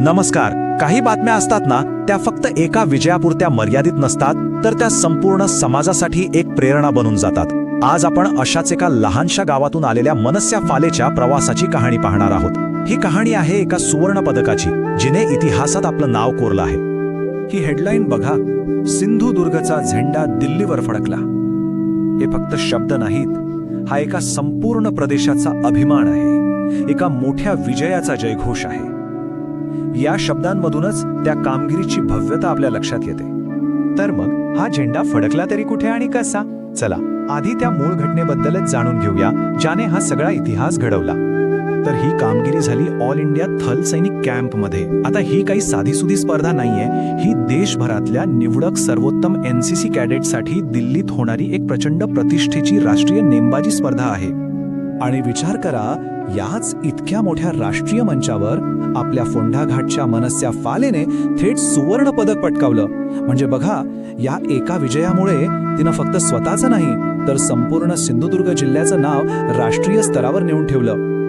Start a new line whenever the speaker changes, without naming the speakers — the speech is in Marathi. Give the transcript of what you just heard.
नमस्कार. काही बातम्या असतात ना त्या फक्त एका विजयापुरत्या मर्यादित नसतात तर त्या संपूर्ण समाजासाठी एक प्रेरणा बनून जातात. आज आपण अशाच एका लहानशा गावातून आलेल्या मनस्या फालेच्या प्रवासाची कहाणी पाहणार आहोत. ही कहाणी आहे एका सुवर्ण पदकाची जिने इतिहासात आपलं नाव कोरलं आहे. ही हेडलाईन बघा. सिंधुदुर्गचा झेंडा दिल्लीवर फडकला. हे फक्त शब्द नाहीत. हा एका संपूर्ण प्रदेशाचा अभिमान आहे. एका मोठ्या विजयाचा जयघोष आहे. या शब्दांमधूनच त्या कामगिरीची भव्यता आपल्या लक्षात येते. तर मग हा झेंडा फडकला तरी कुठे आणि कसा? चला आधी त्या मूळ घटनेबद्दलच जाणून घेऊया ज्याने हा सगळा इतिहास घडवला. तर ही कामगिरी झाली ऑल इंडिया थल सैनिक कॅम्पमध्ये. आता ही काही साधीसुधी स्पर्धा नाहीये ही देशभरातल्या निवडक सर्वोत्तम एनसीसी कॅडेटसाठी दिल्लीत होणारी एक प्रचंड प्रतिष्ठेची राष्ट्रीय नेमबाजी स्पर्धा आहे. आणि विचार करा याच इतक्या मोठ्या राष्ट्रीय मंचावर आपल्या फोंडाघाटच्या मनस्या फालेने थेट सुवर्ण पदक पटकावलं. म्हणजे बघा या एका विजयामुळे तिनं फक्त स्वतःचं नाही तर संपूर्ण सिंधुदुर्ग जिल्ह्याचं नाव राष्ट्रीय स्तरावर नेऊन ठेवलं.